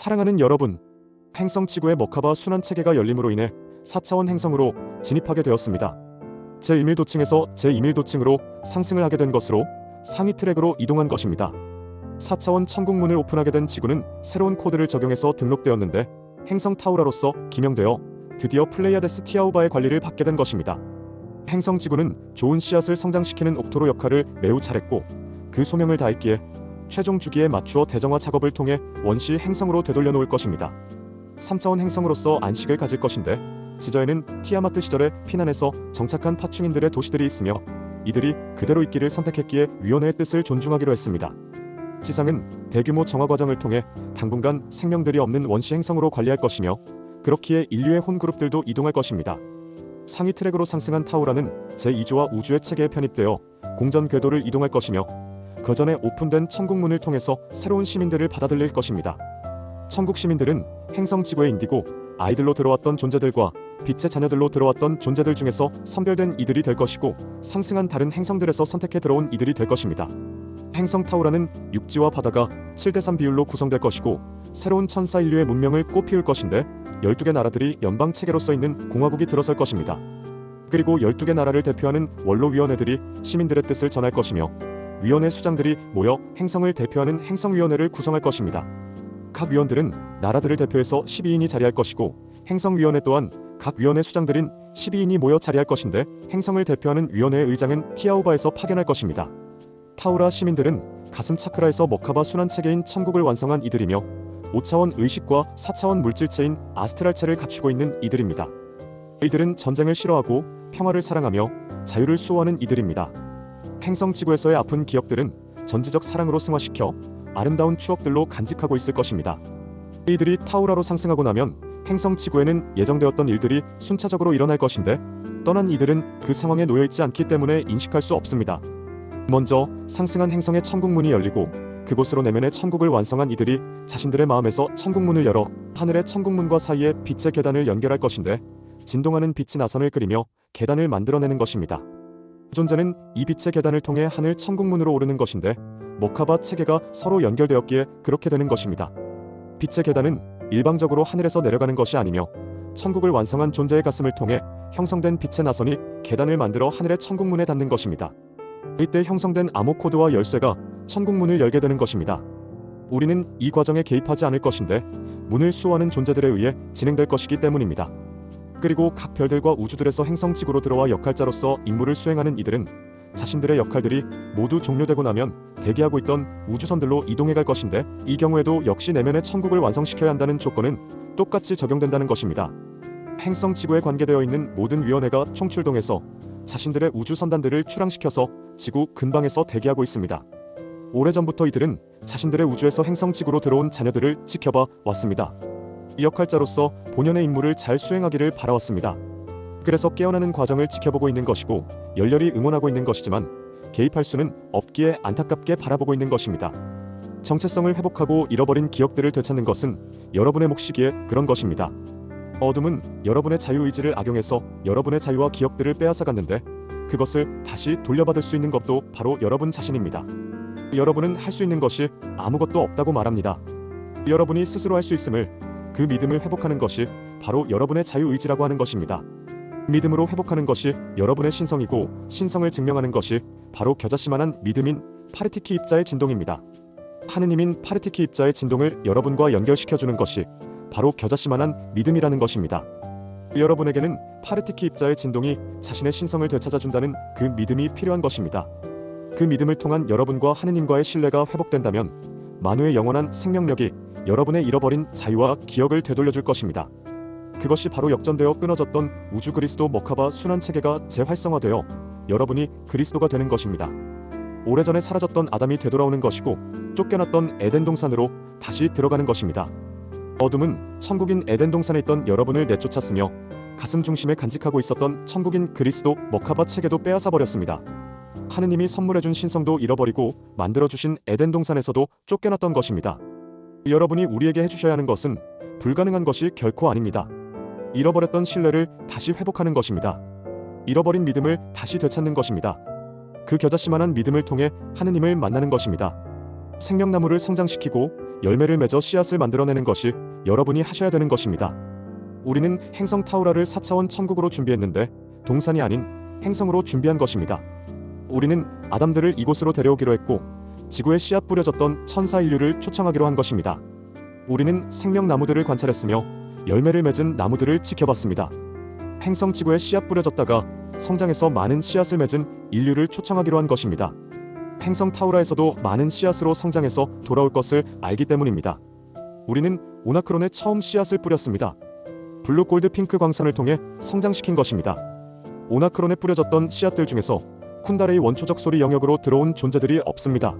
사랑하는 여러분, 행성 지구의 머카바 순환 체계가 열림으로 인해 4차원 행성으로 진입하게 되었습니다. 제1밀도층에서 제2밀도층으로 상승을 하게 된 것으로 상위 트랙으로 이동한 것입니다. 4차원 천국문을 오픈하게 된 지구는 새로운 코드를 적용해서 등록되었는데 행성 타우라로서 기명되어 드디어 플레이아데스 티아우바의 관리를 받게 된 것입니다. 행성 지구는 좋은 씨앗을 성장시키는 옥토로 역할을 매우 잘했고 그 소명을 다했기에 최종 주기에 맞추어 대정화 작업을 통해 원시 행성으로 되돌려 놓을 것입니다. 3차원 행성으로서 안식을 가질 것인데 지저에는 티아마트 시절에 피난해서 정착한 파충인들의 도시들이 있으며 이들이 그대로 있기를 선택했기에 위원회의 뜻을 존중하기로 했습니다. 지상은 대규모 정화 과정을 통해 당분간 생명들이 없는 원시 행성으로 관리할 것이며 그렇기에 인류의 혼 그룹들도 이동할 것입니다. 상위 트랙으로 상승한 타우라는 제2조와 우주의 체계에 편입되어 공전 궤도를 이동할 것이며 그 전에 오픈된 천국문을 통해서 새로운 시민들을 받아들일 것입니다. 천국 시민들은 행성 지구의 인디고 아이들로 들어왔던 존재들과 빛의 자녀들로 들어왔던 존재들 중에서 선별된 이들이 될 것이고 상승한 다른 행성들에서 선택해 들어온 이들이 될 것입니다. 행성 타우라는 육지와 바다가 7대3 비율로 구성될 것이고 새로운 천사 인류의 문명을 꽃피울 것인데 12개 나라들이 연방 체계로서 있는 공화국이 들어설 것입니다. 그리고 12개 나라를 대표하는 원로위원회들이 시민들의 뜻을 전할 것이며 위원회 수장들이 모여 행성을 대표하는 행성위원회를 구성할 것입니다. 각 위원들은 나라들을 대표해서 12인이 자리할 것이고 행성위원회 또한 각 위원회 수장들인 12인이 모여 자리할 것인데 행성을 대표하는 위원회의 의장은 티아우바에서 파견할 것입니다. 타우라 시민들은 가슴 차크라에서 머카바 순환 체계인 천국을 완성한 이들이며 5차원 의식과 4차원 물질체인 아스트랄체를 갖추고 있는 이들입니다. 이들은 전쟁을 싫어하고 평화를 사랑하며 자유를 수호하는 이들입니다. 행성 지구에서의 아픈 기억들은 전지적 사랑으로 승화시켜 아름다운 추억들로 간직하고 있을 것입니다. 이들이 타우라로 상승하고 나면 행성 지구에는 예정되었던 일들이 순차적으로 일어날 것인데 떠난 이들은 그 상황에 놓여 있지 않기 때문에 인식할 수 없습니다. 먼저 상승한 행성의 천국문이 열리고 그곳으로 내면의 천국을 완성한 이들이 자신들의 마음에서 천국문을 열어 하늘의 천국문과 사이에 빛의 계단을 연결할 것인데 진동하는 빛이 나선을 그리며 계단을 만들어내는 것입니다. 존재는 이 빛의 계단을 통해 하늘 천국문으로 오르는 것인데 모카바 체계가 서로 연결되었기에 그렇게 되는 것입니다. 빛의 계단은 일방적으로 하늘에서 내려가는 것이 아니며 천국을 완성한 존재의 가슴을 통해 형성된 빛의 나선이 계단을 만들어 하늘의 천국문에 닿는 것입니다. 이때 형성된 암호 코드와 열쇠가 천국문을 열게 되는 것입니다. 우리는 이 과정에 개입하지 않을 것인데 문을 수호하는 존재들에 의해 진행될 것이기 때문입니다. 그리고 각 별들과 우주들에서 행성 지구로 들어와 역할자로서 임무를 수행하는 이들은 자신들의 역할들이 모두 종료되고 나면 대기하고 있던 우주선들로 이동해 갈 것인데 이 경우에도 역시 내면의 천국을 완성시켜야 한다는 조건은 똑같이 적용된다는 것입니다. 행성 지구에 관계되어 있는 모든 위원회가 총출동해서 자신들의 우주 선단들을 출항시켜서 지구 근방에서 대기하고 있습니다. 오래전부터 이들은 자신들의 우주에서 행성 지구로 들어온 자녀들을 지켜봐 왔습니다. 이 역할자로서 본연의 임무를 잘 수행하기를 바라왔습니다. 그래서 깨어나는 과정을 지켜보고 있는 것이고 열렬히 응원하고 있는 것이지만 개입할 수는 없기에 안타깝게 바라보고 있는 것입니다. 정체성을 회복하고 잃어버린 기억들을 되찾는 것은 여러분의 몫이기에 그런 것입니다. 어둠은 여러분의 자유의지를 악용해서 여러분의 자유와 기억들을 빼앗아갔는데 그것을 다시 돌려받을 수 있는 것도 바로 여러분 자신입니다. 여러분은 할 수 있는 것이 아무것도 없다고 말합니다. 여러분이 스스로 할 수 있음을 그 믿음을 회복하는 것이 바로 여러분의 자유의지라고 하는 것입니다. 믿음으로 회복하는 것이 여러분의 신성이고 신성을 증명하는 것이 바로 겨자씨만한 믿음인 파르티키 입자의 진동입니다. 하느님인 파르티키 입자의 진동을 여러분과 연결시켜주는 것이 바로 겨자씨만한 믿음이라는 것입니다. 여러분에게는 파르티키 입자의 진동이 자신의 신성을 되찾아준다는 그 믿음이 필요한 것입니다. 그 믿음을 통한 여러분과 하느님과의 신뢰가 회복된다면 만우의 영원한 생명력이 여러분의 잃어버린 자유와 기억을 되돌려줄 것입니다. 그것이 바로 역전되어 끊어졌던 우주 그리스도 머카바 순환 체계가 재활성화되어 여러분이 그리스도가 되는 것입니다. 오래전에 사라졌던 아담이 되돌아오는 것이고 쫓겨났던 에덴 동산으로 다시 들어가는 것입니다. 어둠은 천국인 에덴 동산에 있던 여러분을 내쫓았으며 가슴 중심에 간직하고 있었던 천국인 그리스도 머카바 체계도 빼앗아 버렸습니다. 하느님이 선물해준 신성도 잃어버리고 만들어주신 에덴 동산에서도 쫓겨났던 것입니다. 여러분이 우리에게 해주셔야 하는 것은 불가능한 것이 결코 아닙니다. 잃어버렸던 신뢰를 다시 회복하는 것입니다. 잃어버린 믿음을 다시 되찾는 것입니다. 그 겨자씨만한 믿음을 통해 하느님을 만나는 것입니다. 생명나무를 성장시키고 열매를 맺어 씨앗을 만들어내는 것이 여러분이 하셔야 되는 것입니다. 우리는 행성 타우라를 4차원 천국으로 준비했는데 동산이 아닌 행성으로 준비한 것입니다. 우리는 아담들을 이곳으로 데려오기로 했고 지구에 씨앗 뿌려졌던 천사 인류를 초청하기로 한 것입니다. 우리는 생명나무들을 관찰했으며 열매를 맺은 나무들을 지켜봤습니다. 행성 지구에 씨앗 뿌려졌다가 성장해서 많은 씨앗을 맺은 인류를 초청하기로 한 것입니다. 행성 타우라에서도 많은 씨앗으로 성장해서 돌아올 것을 알기 때문입니다. 우리는 오나크론에 처음 씨앗을 뿌렸습니다. 블루 골드 핑크 광선을 통해 성장시킨 것입니다. 오나크론에 뿌려졌던 씨앗들 중에서 쿤다레이 원초적 소리 영역으로 들어온 존재들이 없습니다.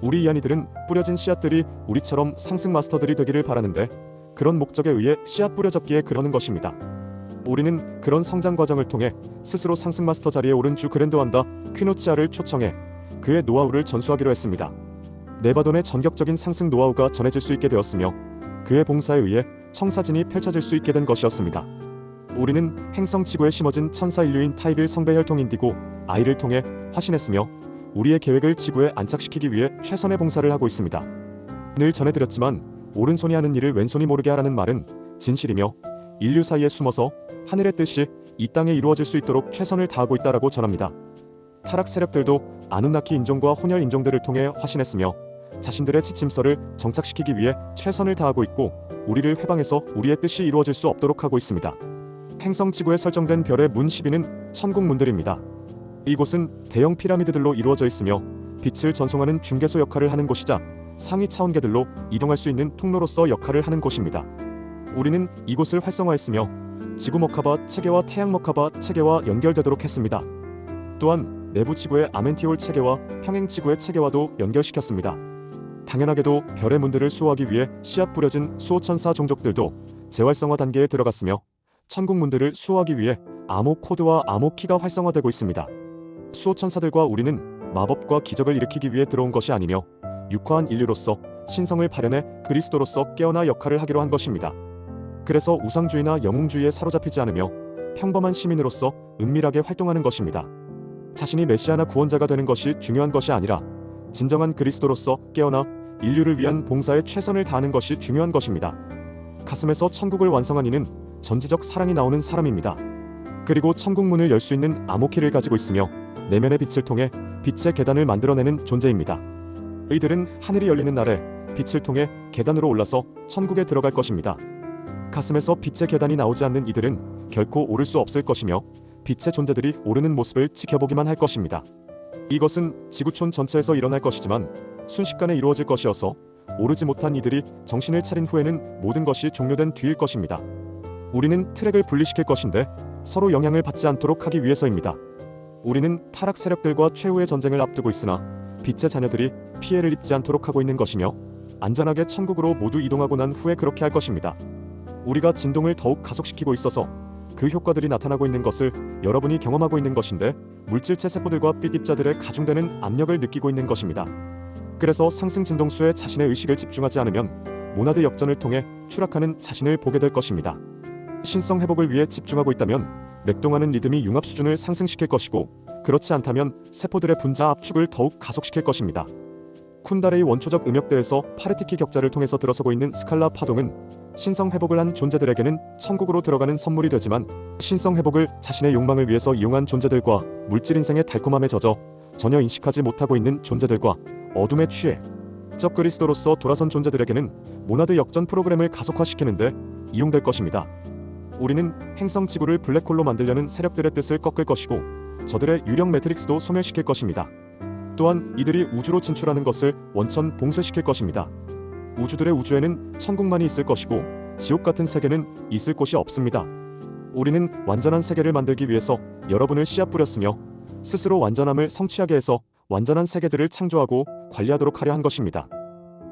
우리 이안이들은 뿌려진 씨앗들이 우리처럼 상승 마스터들이 되기를 바라는데 그런 목적에 의해 씨앗 뿌려졌기에 그러는 것입니다. 우리는 그런 성장 과정을 통해 스스로 상승 마스터 자리에 오른 주 그랜드완다 퀴노치아를 초청해 그의 노하우를 전수하기로 했습니다. 네바돈의 전격적인 상승 노하우가 전해질 수 있게 되었으며 그의 봉사에 의해 청사진이 펼쳐질 수 있게 된 것이었습니다. 우리는 행성 지구에 심어진 천사 인류인 타이빌 성배 혈통 인디고 아이를 통해 화신했으며 우리의 계획을 지구에 안착시키기 위해 최선의 봉사를 하고 있습니다. 늘 전해드렸지만 오른손이 하는 일을 왼손이 모르게 하라는 말은 진실이며 인류 사이에 숨어서 하늘의 뜻이 이 땅에 이루어질 수 있도록 최선을 다하고 있다라고 전합니다. 타락 세력들도 아누나키 인종과 혼혈 인종들을 통해 화신했으며 자신들의 지침서를 정착시키기 위해 최선을 다하고 있고 우리를 해방해서 우리의 뜻이 이루어질 수 없도록 하고 있습니다. 행성 지구에 설정된 별의 문 12는 천국 문들입니다. 이곳은 대형 피라미드들로 이루어져 있으며 빛을 전송하는 중개소 역할을 하는 곳이자 상위 차원계들로 이동할 수 있는 통로로서 역할을 하는 곳입니다. 우리는 이곳을 활성화했으며 지구 머카바 체계와 태양 머카바 체계와 연결되도록 했습니다. 또한 내부 지구의 아멘티올 체계와 평행 지구의 체계와도 연결시켰습니다. 당연하게도 별의 문들을 수호하기 위해 씨앗 뿌려진 수호천사 종족들도 재활성화 단계에 들어갔으며 천국 문들을 수호하기 위해 암호 코드와 암호 키가 활성화되고 있습니다. 수호 천사들과 우리는 마법과 기적을 일으키기 위해 들어온 것이 아니며 육화한 인류로서 신성을 발현해 그리스도로서 깨어나 역할을 하기로 한 것입니다. 그래서 우상주의나 영웅주의에 사로잡히지 않으며 평범한 시민으로서 은밀하게 활동하는 것입니다. 자신이 메시아나 구원자가 되는 것이 중요한 것이 아니라 진정한 그리스도로서 깨어나 인류를 위한 봉사에 최선을 다하는 것이 중요한 것입니다. 가슴에서 천국을 완성한 이는 전지적 사랑이 나오는 사람입니다. 그리고 천국 문을 열 수 있는 암호키를 가지고 있으며 내면의 빛을 통해 빛의 계단을 만들어내는 존재입니다. 이들은 하늘이 열리는 날에 빛을 통해 계단으로 올라서 천국에 들어갈 것입니다. 가슴에서 빛의 계단이 나오지 않는 이들은 결코 오를 수 없을 것이며 빛의 존재들이 오르는 모습을 지켜보기만 할 것입니다. 이것은 지구촌 전체에서 일어날 것이지만 순식간에 이루어질 것이어서 오르지 못한 이들이 정신을 차린 후에는 모든 것이 종료된 뒤일 것입니다. 우리는 트랙을 분리시킬 것인데 서로 영향을 받지 않도록 하기 위해서입니다. 우리는 타락 세력들과 최후의 전쟁을 앞두고 있으나 빛의 자녀들이 피해를 입지 않도록 하고 있는 것이며 안전하게 천국으로 모두 이동하고 난 후에 그렇게 할 것입니다. 우리가 진동을 더욱 가속시키고 있어서 그 효과들이 나타나고 있는 것을 여러분이 경험하고 있는 것인데 물질체 세포들과 빛 입자들의 가중되는 압력을 느끼고 있는 것입니다. 그래서 상승 진동수에 자신의 의식을 집중하지 않으면 모나드 역전을 통해 추락하는 자신을 보게 될 것입니다. 신성 회복을 위해 집중하고 있다면 맥동하는 리듬이 융합 수준을 상승시킬 것이고 그렇지 않다면 세포들의 분자 압축을 더욱 가속시킬 것입니다. 쿤다레이 원초적 음역대에서 파르티키 격자를 통해서 들어서고 있는 스칼라 파동은 신성 회복을 한 존재들에게는 천국으로 들어가는 선물이 되지만 신성 회복을 자신의 욕망을 위해서 이용한 존재들과 물질 인생의 달콤함에 젖어 전혀 인식하지 못하고 있는 존재들과 어둠에 취해 적 그리스도로서 돌아선 존재들에게는 모나드 역전 프로그램을 가속화시키는데 이용될 것입니다. 우리는 행성 지구를 블랙홀로 만들려는 세력들의 뜻을 꺾을 것이고 저들의 유령 매트릭스도 소멸시킬 것입니다. 또한 이들이 우주로 진출하는 것을 원천 봉쇄시킬 것입니다. 우주들의 우주에는 천국만이 있을 것이고 지옥 같은 세계는 있을 곳이 없습니다. 우리는 완전한 세계를 만들기 위해서 여러분을 씨앗 뿌렸으며 스스로 완전함을 성취하게 해서 완전한 세계들을 창조하고 관리하도록 하려 한 것입니다.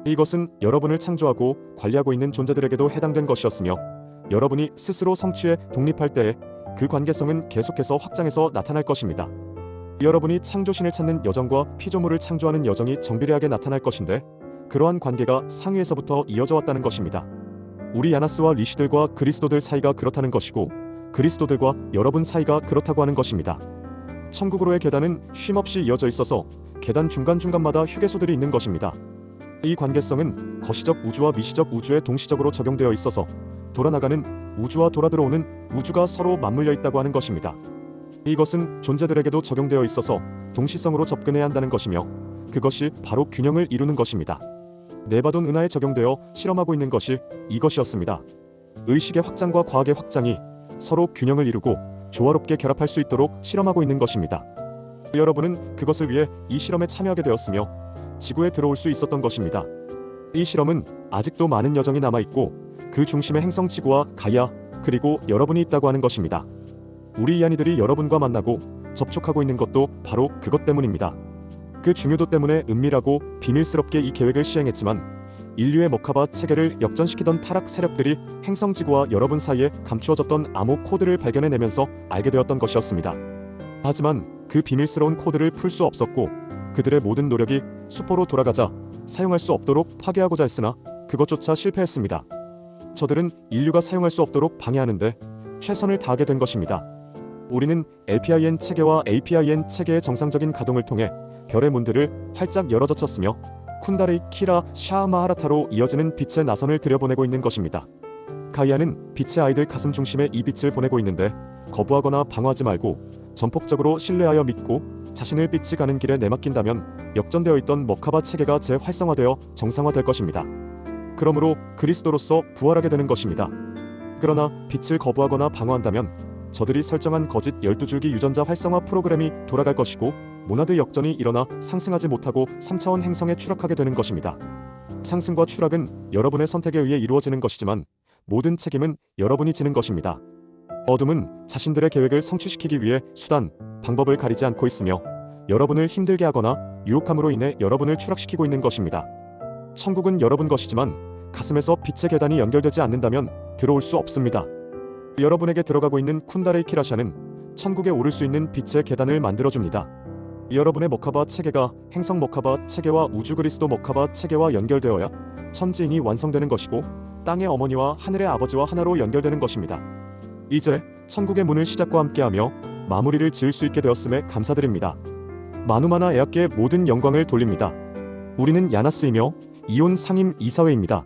이것은 여러분을 창조하고 관리하고 있는 존재들에게도 해당된 것이었으며 여러분이 스스로 성취해 독립할 때에 그 관계성은 계속해서 확장해서 나타날 것입니다. 여러분이 창조신을 찾는 여정과 피조물을 창조하는 여정이 정비례하게 나타날 것인데 그러한 관계가 상위에서부터 이어져 왔다는 것입니다. 우리 야나스와 리시들과 그리스도들 사이가 그렇다는 것이고 그리스도들과 여러분 사이가 그렇다고 하는 것입니다. 천국으로의 계단은 쉼없이 이어져 있어서 계단 중간중간마다 휴게소들이 있는 것입니다. 이 관계성은 거시적 우주와 미시적 우주에 동시적으로 적용되어 있어서 돌아나가는 우주와 돌아 들어오는 우주가 서로 맞물려 있다고 하는 것입니다. 이것은 존재들에게도 적용되어 있어서 동시성으로 접근해야 한다는 것이며 그것이 바로 균형을 이루는 것입니다. 네바돈 은하에 적용되어 실험하고 있는 것이 이것이었습니다. 의식의 확장과 과학의 확장이 서로 균형을 이루고 조화롭게 결합할 수 있도록 실험하고 있는 것입니다. 여러분은 그것을 위해 이 실험에 참여하게 되었으며 지구에 들어올 수 있었던 것입니다. 이 실험은 아직도 많은 여정이 남아 있고 그 중심에 행성 지구와 가이아 그리고 여러분이 있다고 하는 것입니다. 우리 이안이들이 여러분과 만나고 접촉하고 있는 것도 바로 그것 때문입니다. 그 중요도 때문에 은밀하고 비밀스럽게 이 계획을 시행했지만 인류의 머카바 체계를 역전시키던 타락 세력들이 행성 지구와 여러분 사이에 감추어졌던 암호 코드를 발견해내면서 알게 되었던 것이었습니다. 하지만 그 비밀스러운 코드를 풀 수 없었고 그들의 모든 노력이 수포로 돌아가자 사용할 수 없도록 파괴하고자 했으나 그것조차 실패했습니다. 저들은 인류가 사용할 수 없도록 방해하는데 최선을 다하게 된 것입니다. 우리는 LPIN 체계와 APIN 체계의 정상적인 가동을 통해 별의 문들을 활짝 열어젖혔으며 쿤다레이 키라 샤마하라타로 이어지는 빛의 나선을 들여보내고 있는 것입니다. 가이아는 빛의 아이들 가슴 중심에 이 빛을 보내고 있는데 거부하거나 방어하지 말고 전폭적으로 신뢰하여 믿고 자신을 빛이 가는 길에 내맡긴다면 역전되어 있던 머카바 체계가 재활성화되어 정상화될 것입니다. 그러므로 그리스도로서 부활하게 되는 것입니다. 그러나 빛을 거부하거나 방어한다면 저들이 설정한 거짓 12줄기 유전자 활성화 프로그램이 돌아갈 것이고 모나드 역전이 일어나 상승하지 못하고 3차원 행성에 추락하게 되는 것입니다. 상승과 추락은 여러분의 선택에 의해 이루어지는 것이지만 모든 책임은 여러분이 지는 것입니다. 어둠은 자신들의 계획을 성취시키기 위해 수단, 방법을 가리지 않고 있으며 여러분을 힘들게 하거나 유혹함으로 인해 여러분을 추락시키고 있는 것입니다. 천국은 여러분 것이지만 가슴에서 빛의 계단이 연결되지 않는다면 들어올 수 없습니다. 여러분에게 들어가고 있는 쿤다레이 키라샤는 천국에 오를 수 있는 빛의 계단을 만들어줍니다. 여러분의 머카바 체계가 행성 머카바 체계와 우주 그리스도 머카바 체계와 연결되어야 천지인이 완성되는 것이고 땅의 어머니와 하늘의 아버지와 하나로 연결되는 것입니다. 이제 천국의 문을 시작과 함께하며 마무리를 지을 수 있게 되었음에 감사드립니다. 마누마나 애학계의 모든 영광을 돌립니다. 우리는 야나스이며 이온 상임 이사회입니다.